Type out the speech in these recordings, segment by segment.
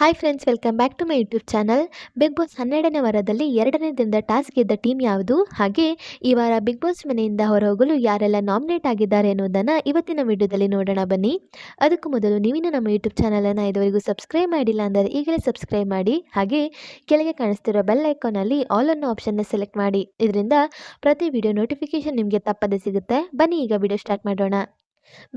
Hi friends welcome back to my YouTube channel big boss ಹನ್ನೆರಡನೇ ವಾರದಲ್ಲಿ ಎರಡನೇ ದಿನದ ಟಾಸ್ಕ್ ಗೆದ್ದ ಟೀಮ್ ಯಾವುದು? ಹಾಗೆ ಈ ವಾರ ಬಿಗ್ ಬಾಸ್ ಮನೆಯಿಂದ ಹೊರಹೋಗಲು ಯಾರೆಲ್ಲ ನಾಮಿನೇಟ್ ಆಗಿದ್ದಾರೆ ಅನ್ನೋದನ್ನು ಇವತ್ತಿನ ವಿಡಿಯೋದಲ್ಲಿ ನೋಡೋಣ ಬನ್ನಿ. ಅದಕ್ಕೂ ಮೊದಲು ನೀವಿನ ನಮ್ಮ ಯೂಟ್ಯೂಬ್ ಚಾನಲನ್ನು ಇದುವರೆಗೂ ಸಬ್ಸ್ಕ್ರೈಬ್ ಮಾಡಿಲ್ಲ ಅಂದರೆ ಈಗಲೇ ಸಬ್ಸ್ಕ್ರೈಬ್ ಮಾಡಿ. ಹಾಗೆ ಕೆಳಗೆ ಕಾಣಿಸ್ತಿರೋ ಬೆಲ್ ಐಕಾನಲ್ಲಿ ಆಲ್ ಅನ್ನೋ ಆಪ್ಷನ್ನ ಸೆಲೆಕ್ಟ್ ಮಾಡಿ. ಇದರಿಂದ ಪ್ರತಿ ವಿಡಿಯೋ ನೋಟಿಫಿಕೇಶನ್ ನಿಮಗೆ ತಪ್ಪದೆ ಸಿಗುತ್ತೆ. ಬನ್ನಿ ಈಗ ವಿಡಿಯೋ ಸ್ಟಾರ್ಟ್ ಮಾಡೋಣ.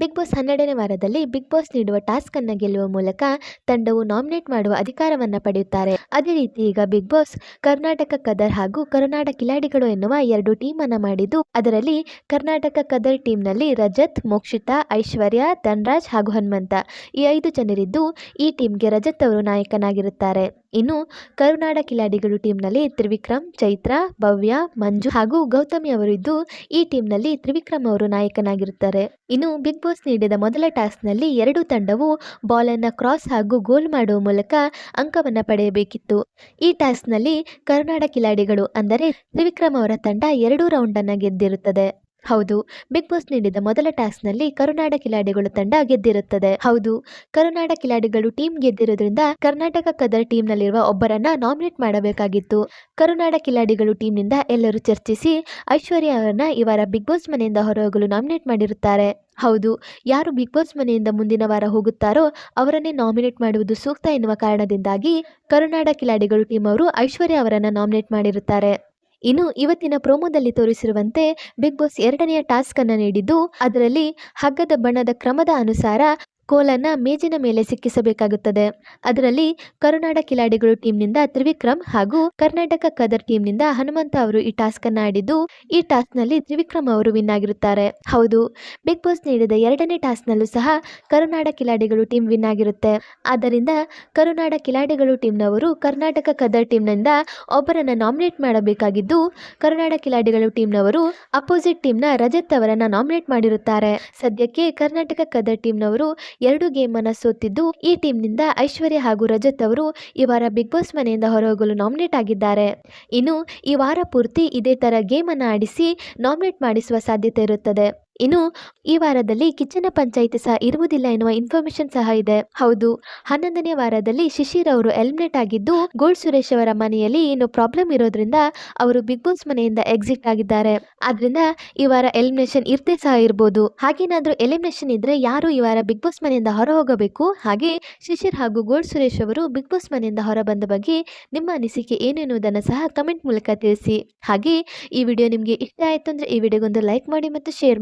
ಬಿಗ್ ಬಾಸ್ ಹನ್ನೆರಡನೇ ವಾರದಲ್ಲಿ ಬಿಗ್ ಬಾಸ್ ನೀಡುವ ಟಾಸ್ಕ್ ಅನ್ನು ಗೆಲ್ಲುವ ಮೂಲಕ ತಂಡವು ನಾಮಿನೇಟ್ ಮಾಡುವ ಅಧಿಕಾರವನ್ನು ಪಡೆಯುತ್ತಾರೆ. ಅದೇ ರೀತಿ ಈಗ ಬಿಗ್ ಬಾಸ್ ಕರ್ನಾಟಕ ಕದರ್ ಹಾಗೂ ಕರುನಾಡ ಕಿಲಾಡಿಗಳು ಎನ್ನುವ ಎರಡು ಟೀಮ್ ಅನ್ನು ಮಾಡಿದ್ದು, ಅದರಲ್ಲಿ ಕರ್ನಾಟಕ ಕದರ್ ಟೀಮ್ನಲ್ಲಿ ರಜತ್, ಮೋಕ್ಷಿತಾ, ಐಶ್ವರ್ಯ, ಧನ್ರಾಜ್ ಹಾಗೂ ಹನುಮಂತ ಈ ಐದು ಜನರಿದ್ದು ಈ ಟೀಮ್ಗೆ ರಜತ್ ಅವರು ನಾಯಕನಾಗಿರುತ್ತಾರೆ. ಇನ್ನು ಕರುನಾಡ ಕಿಲಾಡಿಗಳು ಟೀಮ್ನಲ್ಲಿ ತ್ರಿವಿಕ್ರಮ್, ಚೈತ್ರ, ಭವ್ಯ, ಮಂಜು ಹಾಗೂ ಗೌತಮಿ ಅವರು ಇದ್ದು, ಈ ಟೀಮ್ನಲ್ಲಿ ತ್ರಿವಿಕ್ರಮ್ ಅವರು ನಾಯಕನಾಗಿರುತ್ತಾರೆ. ಇನ್ನು ಬಿಗ್ ಬಾಸ್ ನೀಡಿದ ಮೊದಲ ಟಾಸ್ಕ್ನಲ್ಲಿ ಎರಡು ತಂಡವು ಬಾಲನ್ನು ಕ್ರಾಸ್ ಹಾಗೂ ಗೋಲ್ ಮಾಡುವ ಮೂಲಕ ಅಂಕವನ್ನು ಪಡೆಯಬೇಕಿತ್ತು. ಈ ಟಾಸ್ಕ್ನಲ್ಲಿ ಕರುನಾಡ ಕಿಲಾಡಿಗಳು ಅಂದರೆ ತ್ರಿವಿಕ್ರಮ್ ಅವರ ತಂಡ ಎರಡೂ ರೌಂಡನ್ನು ಗೆದ್ದಿರುತ್ತದೆ. ಹೌದು, ಬಿಗ್ ಬಾಸ್ ನೀಡಿದ ಮೊದಲ ಟಾಸ್ಕ್ನಲ್ಲಿ ಕರುನಾಡ ಕಿಲಾಡಿಗಳು ತಂಡ ಗೆದ್ದಿರುತ್ತದೆ. ಹೌದು, ಕರುನಾಡ ಕಿಲಾಡಿಗಳು ಟೀಮ್ ಗೆದ್ದಿರೋದ್ರಿಂದ ಕರ್ನಾಟಕ ಕದರ್ ಟೀಮ್ನಲ್ಲಿರುವ ಒಬ್ಬರನ್ನ ನಾಮಿನೇಟ್ ಮಾಡಬೇಕಾಗಿತ್ತು. ಕರುನಾಡ ಕಿಲಾಡಿಗಳು ಟೀಮ್ನಿಂದ ಎಲ್ಲರೂ ಚರ್ಚಿಸಿ ಐಶ್ವರ್ಯ ಅವರನ್ನ ಇವರ ವಾರ ಬಿಗ್ ಬಾಸ್ ಮನೆಯಿಂದ ಹೊರಹೋಗಲು ನಾಮಿನೇಟ್ ಮಾಡಿರುತ್ತಾರೆ. ಹೌದು, ಯಾರು ಬಿಗ್ ಬಾಸ್ ಮನೆಯಿಂದ ಮುಂದಿನ ವಾರ ಹೋಗುತ್ತಾರೋ ಅವರನ್ನೇ ನಾಮಿನೇಟ್ ಮಾಡುವುದು ಸೂಕ್ತ ಎನ್ನುವ ಕಾರಣದಿಂದಾಗಿ ಕರುನಾಡ ಕಿಲಾಡಿಗಳು ಟೀಮ್ ಅವರು ಐಶ್ವರ್ಯ ಅವರನ್ನ ನಾಮಿನೇಟ್ ಮಾಡಿರುತ್ತಾರೆ. ಇನ್ನು ಇವತ್ತಿನ ಪ್ರೋಮೋದಲ್ಲಿ ತೋರಿಸಿರುವಂತೆ ಬಿಗ್ ಬಾಸ್ ಎರಡನೆಯ ಟಾಸ್ಕ್ ಅನ್ನು ನೀಡಿದ್ದು, ಅದರಲ್ಲಿ ಹಗ್ಗದ ಬಣ್ಣದ ಕ್ರಮದ ಅನುಸಾರ ಕೋಲನ್ನ ಮೇಜಿನ ಮೇಲೆ ಸಿಕ್ಕಿಸಬೇಕಾಗುತ್ತದೆ. ಅದರಲ್ಲಿ ಕರುನಾಡ ಕಿಲಾಡಿಗಳು ಟೀಮ್ನಿಂದ ತ್ರಿವಿಕ್ರಮ್ ಹಾಗೂ ಕರ್ನಾಟಕ ಕದರ್ ಟೀಮ್ನಿಂದ ಹನುಮಂತ ಅವರು ಈ ಟಾಸ್ಕ್ ಅನ್ನ ಆಡಿದ್ದು, ಈ ಟಾಸ್ಕ್ನಲ್ಲಿ ತ್ರಿವಿಕ್ರಮ್ ಅವರು ವಿನ್ ಆಗಿರುತ್ತಾರೆ. ಹೌದು, ಬಿಗ್ ಬಾಸ್ ನೀಡಿದ ಎರಡನೇ ಟಾಸ್ಕ್ನಲ್ಲೂ ಸಹ ಕರುನಾಡ ಕಿಲಾಡಿಗಳು ಟೀಮ್ ವಿನ್ ಆಗಿರುತ್ತೆ. ಆದ್ದರಿಂದ ಕರುನಾಡ ಕಿಲಾಡಿಗಳು ಟೀಮ್ನವರು ಕರ್ನಾಟಕ ಕದರ್ ಟೀಮ್ನಿಂದ ಒಬ್ಬರನ್ನ ನಾಮಿನೇಟ್ ಮಾಡಬೇಕಾಗಿದ್ದು, ಕರುನಾಡ ಕಿಲಾಡಿಗಳು ಟೀಮ್ನವರು ಅಪೋಸಿಟ್ ಟೀಮ್ನ ರಜತ್ ಅವರನ್ನು ನಾಮಿನೇಟ್ ಮಾಡಿರುತ್ತಾರೆ. ಸದ್ಯಕ್ಕೆ ಕರ್ನಾಟಕ ಕದರ್ ಟೀಮ್ನವರು ಎರಡು ಗೇಮ್ ಅನ್ನ ಸೋತಿದ್ದು ಈ ಟೀಮ್ನಿಂದ ಐಶ್ವರ್ಯ ಹಾಗೂ ರಜತ್ ಅವರು ಈ ವಾರ ಬಿಗ್ ಬಾಸ್ ಮನೆಯಿಂದ ಹೊರಹೋಗಲು ನಾಮಿನೇಟ್ ಆಗಿದ್ದಾರೆ. ಇನ್ನು ಈ ವಾರ ಪೂರ್ತಿ ಇದೇ ತರ ಗೇಮ್ ಅನ್ನ ಆಡಿಸಿ ನಾಮಿನೇಟ್ ಮಾಡಿಸುವ ಸಾಧ್ಯತೆ ಇರುತ್ತದೆ. ಇನ್ನು ಈ ವಾರದಲ್ಲಿ ಕಿಚ್ಚನ ಪಂಚಾಯಿತಿ ಸಹ ಇರುವುದಿಲ್ಲ ಎನ್ನುವ ಇನ್ಫಾರ್ಮೇಶನ್ ಸಹ ಇದೆ. ಹೌದು, ಹನ್ನೊಂದನೇ ವಾರದಲ್ಲಿ ಶಿಶಿರ್ ಅವರು ಎಲಿಮಿನೇಟ್ ಆಗಿದ್ದು ಗೋಲ್ಡ್ ಸುರೇಶ್ ಅವರ ಮನೆಯಲ್ಲಿ ಏನು ಪ್ರಾಬ್ಲಮ್ ಇರೋದ್ರಿಂದ ಅವರು ಬಿಗ್ ಬಾಸ್ ಮನೆಯಿಂದ ಎಕ್ಸಿಟ್ ಆಗಿದ್ದಾರೆ. ಆದ್ರಿಂದ ಈ ವಾರ ಎಲಿಮಿನೇಷನ್ ಇರ್ತೇ ಸಹ ಇರ್ಬೋದು. ಹಾಗೇನಾದ್ರೂ ಎಲಿಮಿನೇಷನ್ ಇದ್ರೆ ಯಾರು ಈ ವಾರ ಬಿಗ್ ಬಾಸ್ ಮನೆಯಿಂದ ಹೊರ ಹೋಗಬೇಕು ಹಾಗೆ ಶಿಶಿರ್ ಹಾಗೂ ಗೋಲ್ಡ್ ಸುರೇಶ್ ಅವರು ಬಿಗ್ ಬಾಸ್ ಮನೆಯಿಂದ ಹೊರ ಬಂದ ಬಗ್ಗೆ ನಿಮ್ಮ ಅನಿಸಿಕೆ ಏನು ಎನ್ನುವುದನ್ನು ಸಹ ಕಮೆಂಟ್ ಮೂಲಕ ತಿಳಿಸಿ. ಹಾಗೆ ಈ ವಿಡಿಯೋ ನಿಮಗೆ ಇಷ್ಟ ಆಯಿತು ಅಂದರೆ ಈ ವಿಡಿಯೋಗೊಂದು ಲೈಕ್ ಮಾಡಿ ಮತ್ತು ಶೇರ್